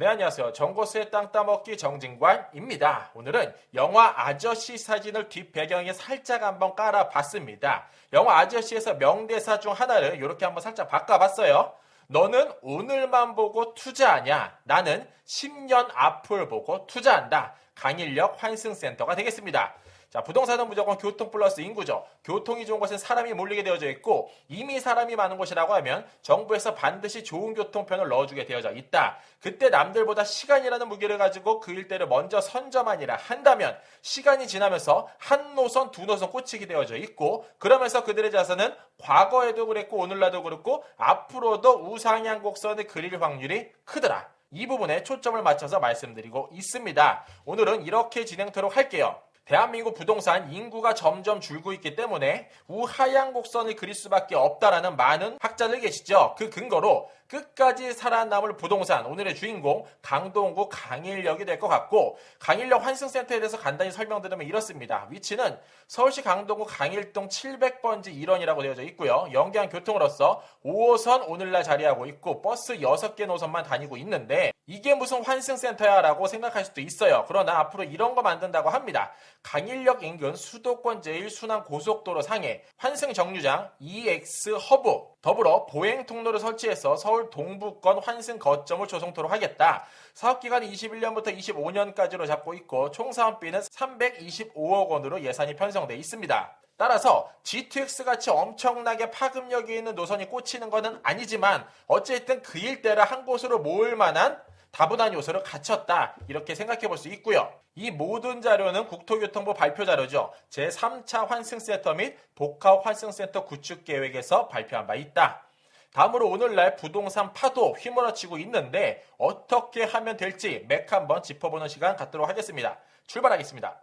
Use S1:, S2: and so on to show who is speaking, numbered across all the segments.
S1: 네, 안녕하세요. 정보스의 땅 따먹기 정진관입니다. 오늘은 영화 아저씨 사진을 뒷 배경에 살짝 한번 깔아봤습니다. 영화 아저씨에서 명대사 중 하나를 이렇게 한번 살짝 바꿔봤어요. 너는 오늘만 보고 투자하냐? 나는 10년 앞을 보고 투자한다. 강일역 환승센터가 되겠습니다. 자, 부동산은 무조건 교통 플러스 인구죠. 교통이 좋은 곳은 사람이 몰리게 되어져 있고 이미 사람이 많은 곳이라고 하면 정부에서 반드시 좋은 교통편을 넣어주게 되어져 있다. 그때 남들보다 시간이라는 무기를 가지고 그 일대를 먼저 선점하니라 한다면 시간이 지나면서 한 노선 두 노선 꽂히게 되어져 있고 그러면서 그들의 자산은 과거에도 그랬고 오늘날도 그렇고 앞으로도 우상향 곡선을 그릴 확률이 크더라. 이 부분에 초점을 맞춰서 말씀드리고 있습니다. 오늘은 이렇게 진행토록 할게요. 대한민국 부동산 인구가 점점 줄고 있기 때문에 우하향 곡선을 그릴 수밖에 없다라는 많은 학자들 계시죠. 그 근거로 끝까지 살아남을 부동산 오늘의 주인공 강동구 강일역이 될 것 같고 강일역 환승센터에 대해서 간단히 설명드리면 이렇습니다. 위치는 서울시 강동구 강일동 700번지 1원이라고 되어져 있고요. 연계한 교통으로서 5호선 오늘날 자리하고 있고 버스 6개 노선만 다니고 있는데 이게 무슨 환승센터야 라고 생각할 수도 있어요. 그러나 앞으로 이런 거 만든다고 합니다. 강일역 인근 수도권 제1순환 고속도로 상해 환승 정류장 EX 허브 더불어 보행 통로를 설치해서 서울 동부권 환승 거점을 조성토록 하겠다. 사업 기간은 21년부터 25년까지로 잡고 있고 총 사업비는 325억 원으로 예산이 편성돼 있습니다. 따라서 GTX 같이 엄청나게 파급력이 있는 노선이 꽂히는 것은 아니지만 어쨌든 그 일대를 한 곳으로 모을 만한 다분한 요소를 갖췄다. 이렇게 생각해 볼 수 있고요. 이 모든 자료는 국토교통부 발표 자료죠. 제3차 환승센터 및 복합 환승센터 구축 계획에서 발표한 바 있다. 다음으로 오늘날 부동산 파도 휘몰아치고 있는데 어떻게 하면 될지 맥 한번 짚어보는 시간 갖도록 하겠습니다. 출발하겠습니다.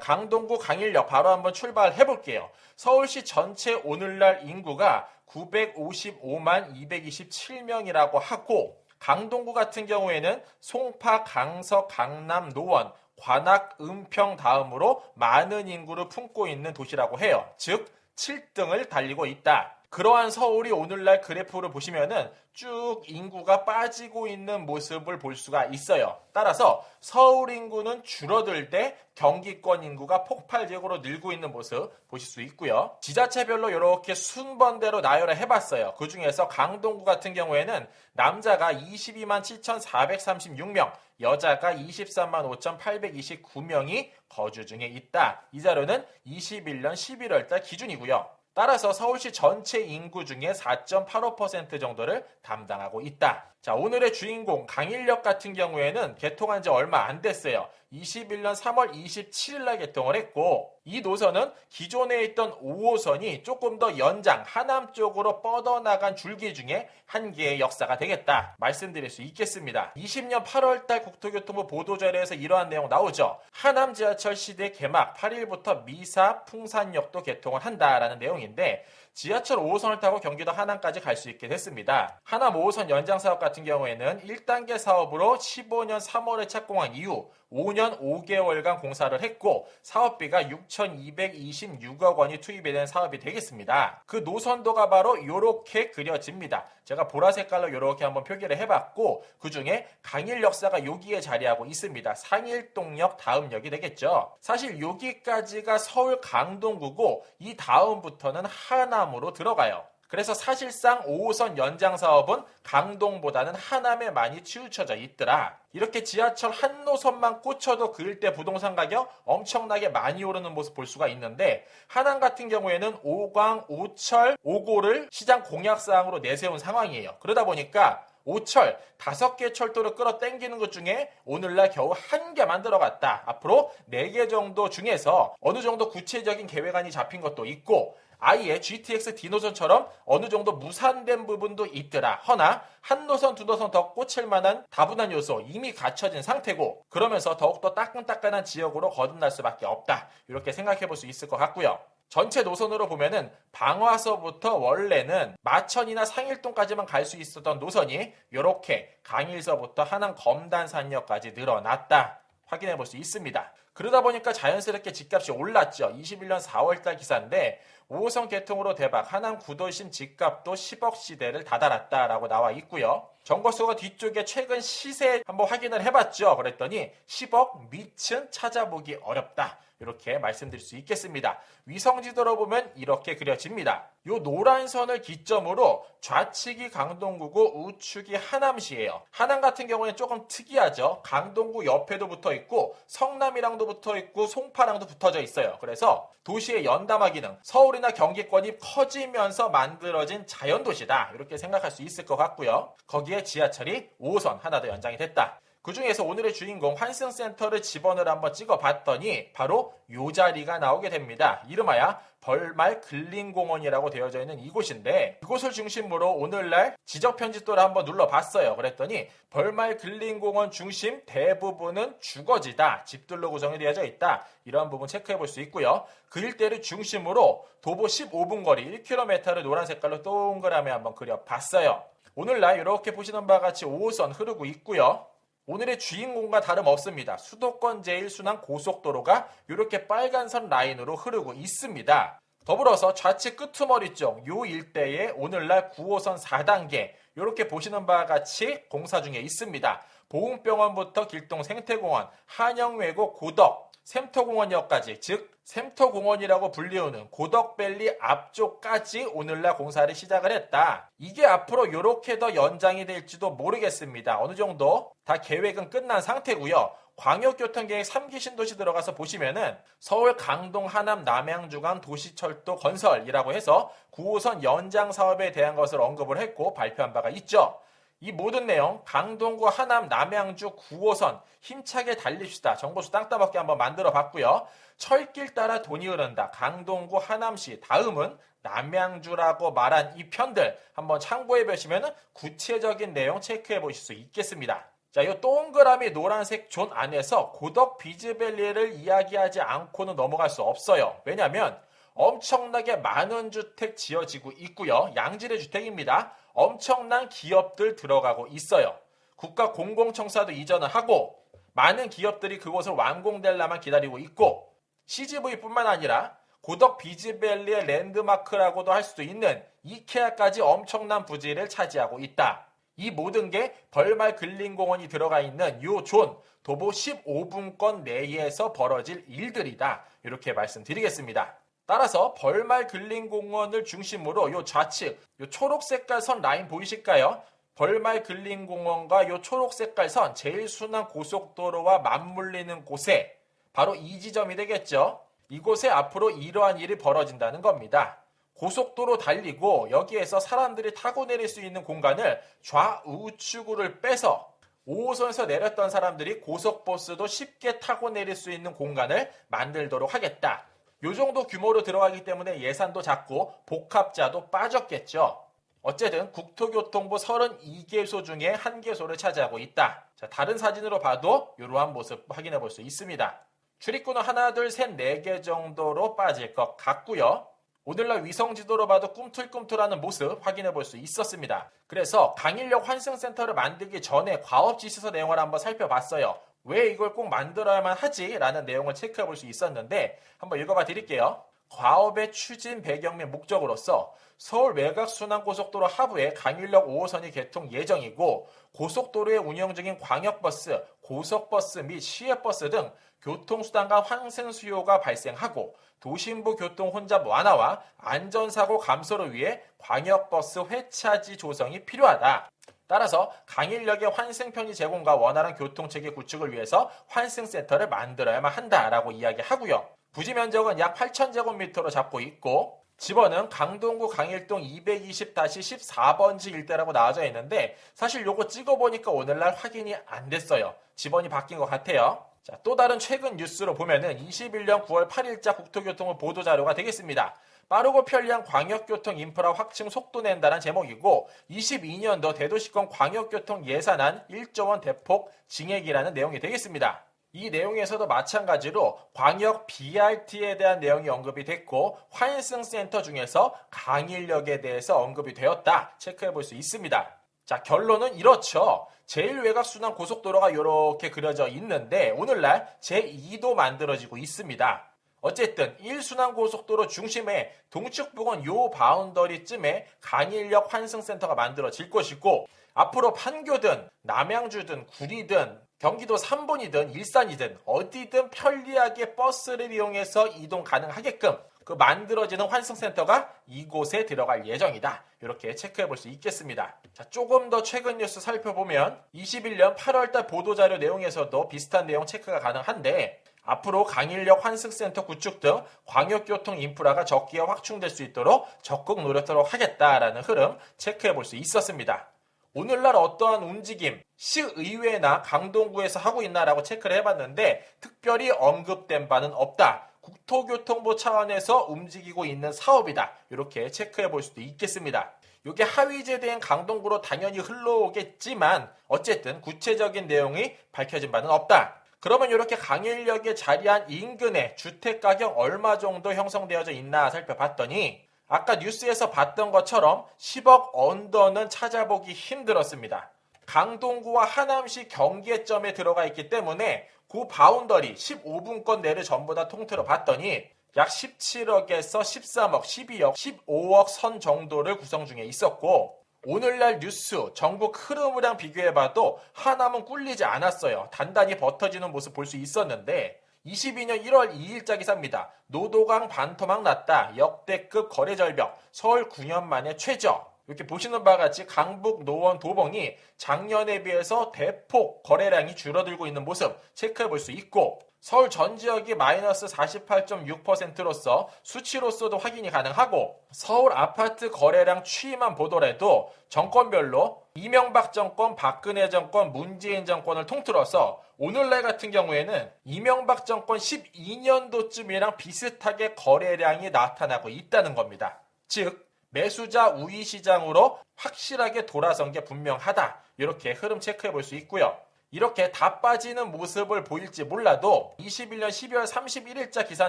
S1: 강동구 강일역 바로 한번 출발해 볼게요. 서울시 전체 오늘날 인구가 955만 227명이라고 하고 강동구 같은 경우에는 송파, 강서, 강남, 노원, 관악, 은평 다음으로 많은 인구를 품고 있는 도시라고 해요. 즉 7등을 달리고 있다. 그러한 서울이 오늘날 그래프를 보시면은 쭉 인구가 빠지고 있는 모습을 볼 수가 있어요. 따라서 서울 인구는 줄어들 때 경기권 인구가 폭발적으로 늘고 있는 모습 보실 수 있고요. 지자체별로 이렇게 순번대로 나열을 해봤어요. 그 중에서 강동구 같은 경우에는 남자가 22만 7,436명, 여자가 23만 5,829명이 거주 중에 있다. 이 자료는 21년 11월달 기준이고요. 따라서 서울시 전체 인구 중에 4.85% 정도를 담당하고 있다. 자, 오늘의 주인공 강일역 같은 경우에는 개통한 지 얼마 안 됐어요. 21년 3월 27일 날 개통을 했고 이 노선은 기존에 있던 5호선이 조금 더 연장 하남 쪽으로 뻗어나간 줄기 중에 한 개의 역사가 되겠다 말씀드릴 수 있겠습니다. 20년 8월 달 국토교통부 보도자료에서 이러한 내용 나오죠. 하남 지하철 시대 개막 8일부터 미사 풍산역도 개통을 한다라는 내용인데 지하철 5호선을 타고 경기도 하남까지 갈 수 있게 됐습니다. 하남 5호선 연장 사업 같은 경우에는 1단계 사업으로 15년 3월에 착공한 이후 5년 5개월간 공사를 했고 사업비가 6,226억 원이 투입이 된 사업이 되겠습니다. 그 노선도가 바로 이렇게 그려집니다. 제가 보라 색깔로 이렇게 한번 표기를 해봤고 그 중에 강일 역사가 여기에 자리하고 있습니다. 상일동역 다음역이 되겠죠. 사실 여기까지가 서울 강동구고 이 다음부터는 하남으로 들어가요. 그래서 사실상 5호선 연장 사업은 강동보다는 하남에 많이 치우쳐져 있더라. 이렇게 지하철 한 노선만 꽂혀도 그 일대 부동산 가격 엄청나게 많이 오르는 모습 볼 수가 있는데 하남 같은 경우에는 5광, 5철, 5고를 시장 공약 사항으로 내세운 상황이에요. 그러다 보니까 5철 다섯 개 철도를 끌어 당기는 것 중에 오늘날 겨우 한 개만 들어갔다. 앞으로 네개 정도 중에서 어느 정도 구체적인 계획안이 잡힌 것도 있고 아예 GTX D노선처럼 어느 정도 무산된 부분도 있더라. 허나 한 노선 두 노선 더 꽂힐 만한 다분한 요소 이미 갖춰진 상태고 그러면서 더욱더 따끈따끈한 지역으로 거듭날 수밖에 없다. 이렇게 생각해 볼 수 있을 것 같고요. 전체 노선으로 보면은 방화서부터 원래는 마천이나 상일동까지만 갈 수 있었던 노선이 이렇게 강일서부터 하남 검단산역까지 늘어났다. 확인해 볼 수 있습니다. 그러다 보니까 자연스럽게 집값이 올랐죠. 21년 4월달 기사인데 5호선 개통으로 대박 하남 구도심 집값도 10억 시대를 다다랐다라고 나와 있고요. 정거수가 뒤쪽에 최근 시세 한번 확인을 해봤죠. 그랬더니 10억 밑은 찾아보기 어렵다. 이렇게 말씀드릴 수 있겠습니다. 위성 지도로 보면 이렇게 그려집니다. 요 노란 선을 기점으로 좌측이 강동구고 우측이 하남시예요. 하남 같은 경우에는 조금 특이하죠. 강동구 옆에도 붙어 있고 성남이랑도 붙어 있고 송파랑도 붙어져 있어요. 그래서 도시의 연담화 기능, 서울이나 경기권이 커지면서 만들어진 자연 도시다. 이렇게 생각할 수 있을 것 같고요. 거기에 지하철이 5호선 하나 더 연장이 됐다. 그 중에서 오늘의 주인공 환승센터를 집어넣을 한번 찍어봤더니 바로 요 자리가 나오게 됩니다. 이름하여 벌말 근린공원이라고 되어져 있는 이곳인데 이곳을 중심으로 오늘날 지적 편집도를 한번 눌러봤어요. 그랬더니 벌말 근린공원 중심 대부분은 주거지다. 집들로 구성이 되어져 있다. 이러한 부분 체크해 볼 수 있고요. 그 일대를 중심으로 도보 15분 거리 1km를 노란 색깔로 동그라미 한번 그려봤어요. 오늘날 이렇게 보시는 바와 같이 5호선 흐르고 있고요. 오늘의 주인공과 다름없습니다. 수도권 제1순환 고속도로가 이렇게 빨간선 라인으로 흐르고 있습니다. 더불어서 좌측 끄트머리 쪽 요 일대에 오늘날 9호선 4단계 이렇게 보시는 바와 같이 공사 중에 있습니다. 보훈병원부터 길동 생태공원, 한영외고 고덕, 샘터공원역까지 즉 샘터공원이라고 불리우는 고덕밸리 앞쪽까지 오늘날 공사를 시작을 했다. 이게 앞으로 이렇게 더 연장이 될지도 모르겠습니다. 어느 정도 다 계획은 끝난 상태고요. 광역교통계획 3기 신도시 들어가서 보시면은 서울 강동 하남 남양 주간 도시철도 건설이라고 해서 9호선 연장 사업에 대한 것을 언급을 했고 발표한 바가 있죠. 이 모든 내용 강동구 하남 남양주 9호선 힘차게 달립시다. 정보수 땅따먹게 한번 만들어 봤고요. 철길 따라 돈이 흐른다. 강동구 하남시 다음은 남양주라고 말한 이 편들 한번 참고해 보시면 구체적인 내용 체크해 보실 수 있겠습니다. 자, 이 동그라미 노란색 존 안에서 고덕 비즈밸리를 이야기하지 않고는 넘어갈 수 없어요. 왜냐하면 엄청나게 많은 주택 지어지고 있고요. 양질의 주택입니다. 엄청난 기업들 들어가고 있어요. 국가 공공청사도 이전을 하고 많은 기업들이 그곳을 완공될라만 기다리고 있고 CGV뿐만 아니라 고덕 비즈밸리의 랜드마크라고도 할 수도 있는 이케아까지 엄청난 부지를 차지하고 있다. 이 모든 게 벌말 근린공원이 들어가 있는 요존 도보 15분권 내에서 벌어질 일들이다. 이렇게 말씀드리겠습니다. 따라서 벌말 근린공원을 중심으로 요 좌측 요 초록 색깔 선 라인 보이실까요? 벌말 근린공원과 요 초록 색깔 선 제일 순환 고속도로와 맞물리는 곳에 바로 이 지점이 되겠죠. 이곳에 앞으로 이러한 일이 벌어진다는 겁니다. 고속도로 달리고 여기에서 사람들이 타고 내릴 수 있는 공간을 좌우측으로 빼서 5호선에서 내렸던 사람들이 고속버스도 쉽게 타고 내릴 수 있는 공간을 만들도록 하겠다. 요 정도 규모로 들어가기 때문에 예산도 작고 복합자도 빠졌겠죠. 어쨌든 국토교통부 32개소 중에 한 개소를 차지하고 있다. 자, 다른 사진으로 봐도 이러한 모습 확인해 볼 수 있습니다. 출입구는 하나, 둘, 셋, 네 개 정도로 빠질 것 같고요. 오늘날 위성 지도로 봐도 꿈틀꿈틀하는 모습 확인해 볼 수 있었습니다. 그래서 강일역 환승센터를 만들기 전에 과업지시서 내용을 한번 살펴봤어요. 왜 이걸 꼭 만들어야만 하지? 라는 내용을 체크해 볼 수 있었는데 한번 읽어봐 드릴게요. 과업의 추진 배경 및 목적으로서 서울 외곽순환고속도로 하부에 강일역 5호선이 개통 예정이고 고속도로에 운영 중인 광역버스, 고속버스 및 시외버스 등 교통수단 간 환승 수요가 발생하고 도심부 교통 혼잡 완화와 안전사고 감소를 위해 광역버스 회차지 조성이 필요하다. 따라서 강일역의 환승 편의 제공과 원활한 교통체계 구축을 위해서 환승센터를 만들어야만 한다라고 이야기하고요. 부지 면적은 약 8,000제곱미터로 잡고 있고 집원은 강동구 강일동 220-14번지 일대라고 나와져 있는데 사실 요거 찍어보니까 오늘날 확인이 안 됐어요. 집원이 바뀐 것 같아요. 자, 또 다른 최근 뉴스로 보면은 21년 9월 8일자 국토교통부 보도자료가 되겠습니다. 빠르고 편리한 광역교통 인프라 확충 속도 낸다는 제목이고 22년도 대도시권 광역교통 예산안 1조 원 대폭 증액이라는 내용이 되겠습니다. 이 내용에서도 마찬가지로 광역 BRT에 대한 내용이 언급이 됐고 환승센터 중에서 강일역에 대해서 언급이 되었다 체크해 볼 수 있습니다. 자 결론은 이렇죠. 제1외곽순환 고속도로가 이렇게 그려져 있는데 오늘날 제2도 만들어지고 있습니다. 어쨌든 1순환 고속도로 중심에 동측 부근 요 바운더리쯤에 강일역 환승센터가 만들어질 것이고 앞으로 판교든 남양주든 구리든 경기도 삼본이든 일산이든 어디든 편리하게 버스를 이용해서 이동 가능하게끔 그 만들어지는 환승센터가 이곳에 들어갈 예정이다. 이렇게 체크해 볼 수 있겠습니다. 자, 조금 더 최근 뉴스 살펴보면 21년 8월달 보도자료 내용에서도 비슷한 내용 체크가 가능한데 앞으로 강인력 환승센터 구축 등 광역교통 인프라가 적기에 확충될 수 있도록 적극 노력하도록 하겠다라는 흐름 체크해 볼 수 있었습니다. 오늘날 어떠한 움직임, 시의회나 강동구에서 하고 있나라고 체크를 해봤는데 특별히 언급된 바는 없다. 국토교통부 차원에서 움직이고 있는 사업이다. 이렇게 체크해 볼 수도 있겠습니다. 이게 하위제대인 강동구로 당연히 흘러오겠지만 어쨌든 구체적인 내용이 밝혀진 바는 없다. 그러면 이렇게 강일역에 자리한 인근의 주택 가격 얼마 정도 형성되어져 있나 살펴봤더니 아까 뉴스에서 봤던 것처럼 10억 언더는 찾아보기 힘들었습니다. 강동구와 하남시 경계점에 들어가 있기 때문에 그 바운더리 15분권 내를 전부 다 통틀어 봤더니 약 17억에서 13억, 12억, 15억 선 정도를 구성 중에 있었고 오늘날 뉴스 전국 흐름이랑 비교해봐도 하남은 꿀리지 않았어요. 단단히 버텨지는 모습 볼 수 있었는데 22년 1월 2일자 기사입니다. 노도강 반토막 났다. 역대급 거래 절벽. 서울 9년 만에 최저. 이렇게 보시는 바와 같이 강북 노원 도봉이 작년에 비해서 대폭 거래량이 줄어들고 있는 모습 체크해 볼 수 있고 서울 전 지역이 마이너스 48.6%로서 수치로서도 확인이 가능하고 서울 아파트 거래량 추이만 보더라도 정권별로 이명박 정권, 박근혜 정권, 문재인 정권을 통틀어서 오늘날 같은 경우에는 이명박 정권 12년도쯤이랑 비슷하게 거래량이 나타나고 있다는 겁니다. 즉 매수자 우위 시장으로 확실하게 돌아선 게 분명하다. 이렇게 흐름 체크해 볼 수 있고요. 이렇게 다 빠지는 모습을 보일지 몰라도 21년 12월 31일자 기사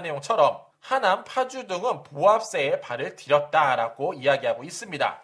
S1: 내용처럼 하남, 파주 등은 보합세에 발을 들였다라고 이야기하고 있습니다.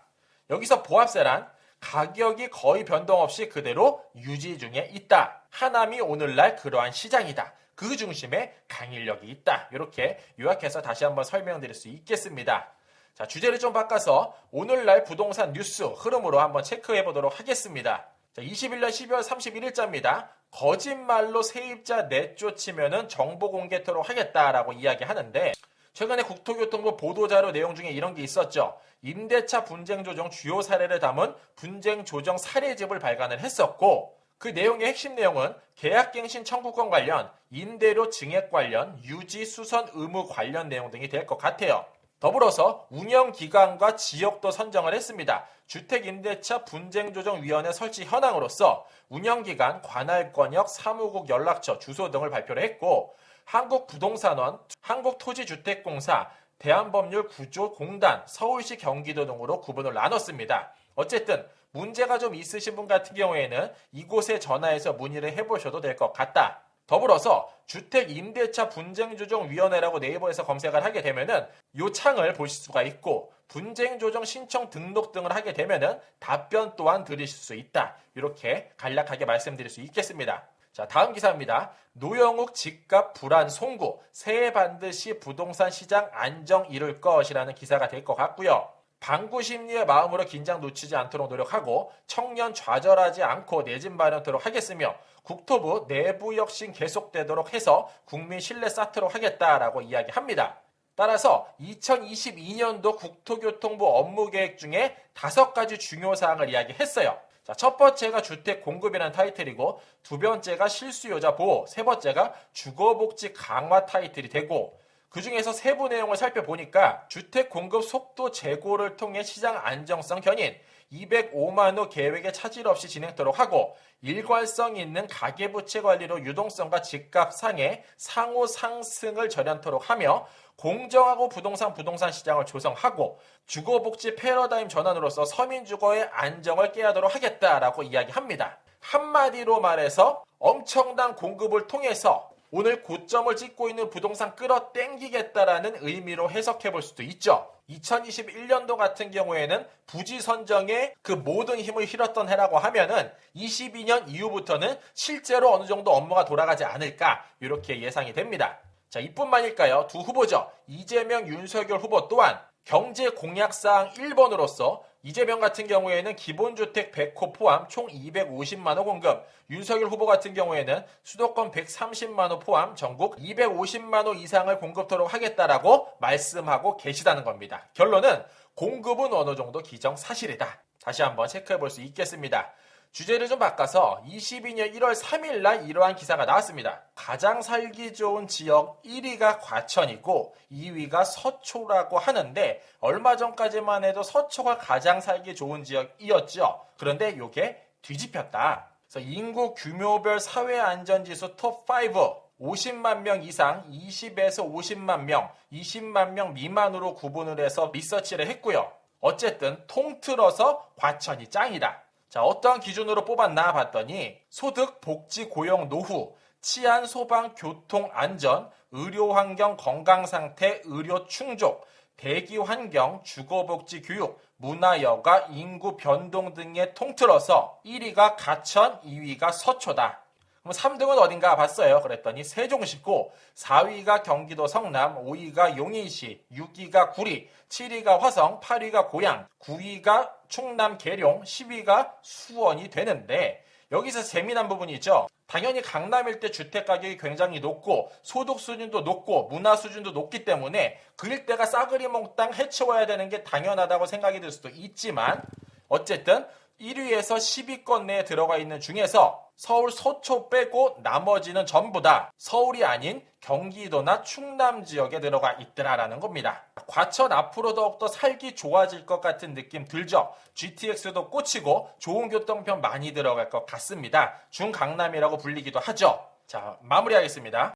S1: 여기서 보합세란 가격이 거의 변동 없이 그대로 유지 중에 있다. 하남이 오늘날 그러한 시장이다. 그 중심에 강인력이 있다. 이렇게 요약해서 다시 한번 설명드릴 수 있겠습니다. 자, 주제를 좀 바꿔서 오늘날 부동산 뉴스 흐름으로 한번 체크해 보도록 하겠습니다. 자, 21년 12월 31일자입니다. 거짓말로 세입자 내쫓으면 정보 공개토록 하겠다라고 이야기하는데 최근에 국토교통부 보도자료 내용 중에 이런 게 있었죠. 임대차 분쟁 조정 주요 사례를 담은 분쟁 조정 사례집을 발간을 했었고 그 내용의 핵심 내용은 계약갱신 청구권 관련, 임대료 증액 관련, 유지 수선 의무 관련 내용 등이 될 것 같아요. 더불어서 운영기관과 지역도 선정을 했습니다. 주택임대차 분쟁조정위원회 설치 현황으로서 운영기관, 관할권역, 사무국 연락처, 주소 등을 발표를 했고 한국부동산원, 한국토지주택공사, 대한법률구조공단, 서울시 경기도 등으로 구분을 나눴습니다. 어쨌든 문제가 좀 있으신 분 같은 경우에는 이곳에 전화해서 문의를 해보셔도 될 것 같다. 더불어서 주택 임대차 분쟁 조정 위원회라고 네이버에서 검색을 하게 되면은 요 창을 보실 수가 있고 분쟁 조정 신청 등록 등을 하게 되면은 답변 또한 들으실 수 있다. 이렇게 간략하게 말씀드릴 수 있겠습니다. 자, 다음 기사입니다. 노영욱 집값 불안 송구. 새해 반드시 부동산 시장 안정 이룰 것이라는 기사가 될 것 같고요. 방구 심리의 마음으로 긴장 놓치지 않도록 노력하고 청년 좌절하지 않고 내 집 마련토록 하겠으며 국토부 내부 혁신 계속되도록 해서 국민 신뢰 쌓도록 하겠다라고 이야기합니다. 따라서 2022년도 국토교통부 업무 계획 중에 다섯 가지 중요 사항을 이야기했어요. 자, 첫 번째가 주택 공급이라는 타이틀이고 두 번째가 실수요자 보호, 세 번째가 주거복지 강화 타이틀이 되고 그 중에서 세부 내용을 살펴보니까 주택 공급 속도 재고를 통해 시장 안정성 견인, 205만 호 계획에 차질 없이 진행토록 하고 일괄성 있는 가계부채 관리로 유동성과 집값 상의 상호 상승을 절연토록 하며 공정하고 부동산 부동산 시장을 조성하고 주거복지 패러다임 전환으로서 서민 주거의 안정을 깨하도록 하겠다라고 이야기합니다. 한마디로 말해서 엄청난 공급을 통해서 오늘 고점을 찍고 있는 부동산 끌어땡기겠다라는 의미로 해석해 볼 수도 있죠. 2021년도 같은 경우에는 부지 선정에 그 모든 힘을 실었던 해라고 하면은 22년 이후부터는 실제로 어느 정도 업무가 돌아가지 않을까 이렇게 예상이 됩니다. 자, 이뿐만일까요? 두 후보죠. 이재명, 윤석열 후보 또한 경제 공약사항 1번으로서 이재명 같은 경우에는 기본주택 100호 포함 총 250만 호 공급, 윤석열 후보 같은 경우에는 수도권 130만 호 포함 전국 250만 호 이상을 공급토록 하겠다라고 말씀하고 계시다는 겁니다. 결론은 공급은 어느 정도 기정 사실이다. 다시 한번 체크해 볼 수 있겠습니다. 주제를 좀 바꿔서 22년 1월 3일 날 이러한 기사가 나왔습니다. 가장 살기 좋은 지역 1위가 과천이고 2위가 서초라고 하는데 얼마 전까지만 해도 서초가 가장 살기 좋은 지역이었죠. 그런데 이게 뒤집혔다. 그래서 인구 규모별 사회 안전 지수 톱 5 50만 명 이상 20에서 50만 명, 20만 명 미만으로 구분을 해서 리서치를 했고요. 어쨌든 통틀어서 과천이 짱이다. 자, 어떠한 기준으로 뽑았나 봤더니 소득, 복지, 고용, 노후, 치안, 소방, 교통, 안전, 의료 환경, 건강 상태, 의료 충족, 대기 환경, 주거복지, 교육, 문화, 여가, 인구 변동 등에 통틀어서 1위가 가천, 2위가 서초다. 그럼 3등은 어딘가 봤어요. 그랬더니 세종시고 4위가 경기도 성남, 5위가 용인시, 6위가 구리, 7위가 화성, 8위가 고양, 9위가 충남 계룡, 10위가 수원이 되는데 여기서 재미난 부분이죠. 당연히 강남 일 대 주택 가격이 굉장히 높고 소득 수준도 높고 문화 수준도 높기 때문에 그 일대가 싸그리 몽땅 해치워야 되는 게 당연하다고 생각이 들 수도 있지만 어쨌든 1위에서 10위권 내에 들어가 있는 중에서 서울 서초 빼고 나머지는 전부 다 서울이 아닌 경기도나 충남 지역에 들어가 있더라라는 겁니다. 과천 앞으로 더욱더 살기 좋아질 것 같은 느낌 들죠? GTX도 꽂히고 좋은 교통편 많이 들어갈 것 같습니다. 중강남이라고 불리기도 하죠. 자, 마무리하겠습니다.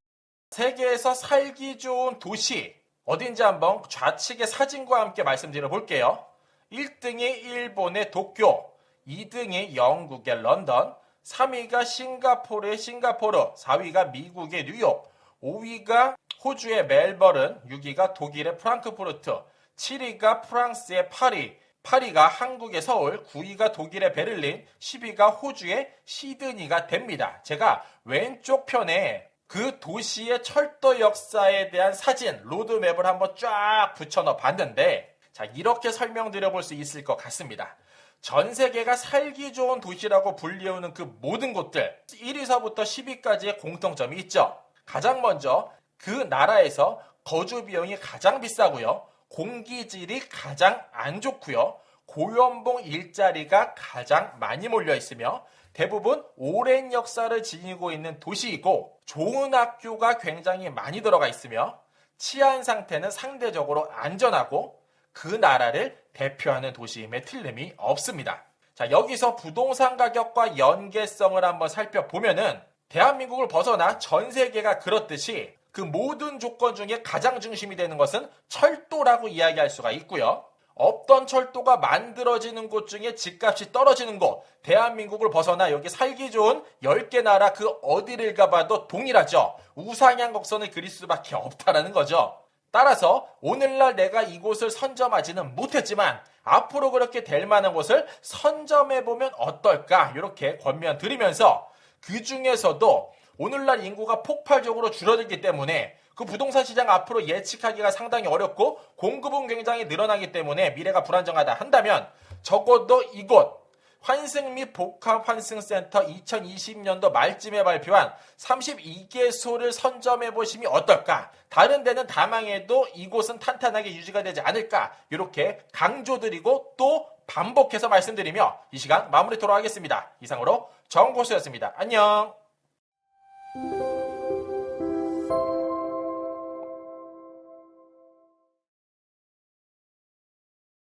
S1: 세계에서 살기 좋은 도시 어딘지 한번 좌측의 사진과 함께 말씀드려 볼게요. 1등이 일본의 도쿄, 2등이 영국의 런던, 3위가 싱가포르의 싱가포르, 4위가 미국의 뉴욕, 5위가 호주의 멜버른, 6위가 독일의 프랑크푸르트, 7위가 프랑스의 파리, 8위가 한국의 서울, 9위가 독일의 베를린, 10위가 호주의 시드니가 됩니다. 제가 왼쪽 편에 그 도시의 철도 역사에 대한 사진, 로드맵을 한번 쫙 붙여 넣어 봤는데, 자, 이렇게 설명드려 볼 수 있을 것 같습니다. 전 세계가 살기 좋은 도시라고 불리우는 그 모든 곳들 1위서부터 10위까지의 공통점이 있죠. 가장 먼저 그 나라에서 거주 비용이 가장 비싸고요. 공기질이 가장 안 좋고요. 고연봉 일자리가 가장 많이 몰려 있으며 대부분 오랜 역사를 지니고 있는 도시이고 좋은 학교가 굉장히 많이 들어가 있으며 치안 상태는 상대적으로 안전하고 그 나라를 대표하는 도시임에 틀림이 없습니다. 자, 여기서 부동산 가격과 연계성을 한번 살펴보면은 대한민국을 벗어나 전 세계가 그렇듯이 그 모든 조건 중에 가장 중심이 되는 것은 철도라고 이야기할 수가 있고요. 없던 철도가 만들어지는 곳 중에 집값이 떨어지는 곳, 대한민국을 벗어나 여기 살기 좋은 10개 나라 그 어디를 가봐도 동일하죠. 우상향 곡선을 그릴 수밖에 없다라는 거죠. 따라서 오늘날 내가 이곳을 선점하지는 못했지만 앞으로 그렇게 될 만한 곳을 선점해 보면 어떨까? 이렇게 권면 드리면서 그 중에서도 오늘날 인구가 폭발적으로 줄어들기 때문에 그 부동산 시장 앞으로 예측하기가 상당히 어렵고 공급은 굉장히 늘어나기 때문에 미래가 불안정하다 한다면 적어도 이곳 환승 및 복합 환승센터 2020년도 말쯤에 발표한 32개소를 선점해 보심이 어떨까? 다른 데는 다 망해도 이곳은 탄탄하게 유지가 되지 않을까? 이렇게 강조드리고 또 반복해서 말씀드리며 이 시간 마무리 토록 하겠습니다. 이상으로 정고수였습니다. 안녕.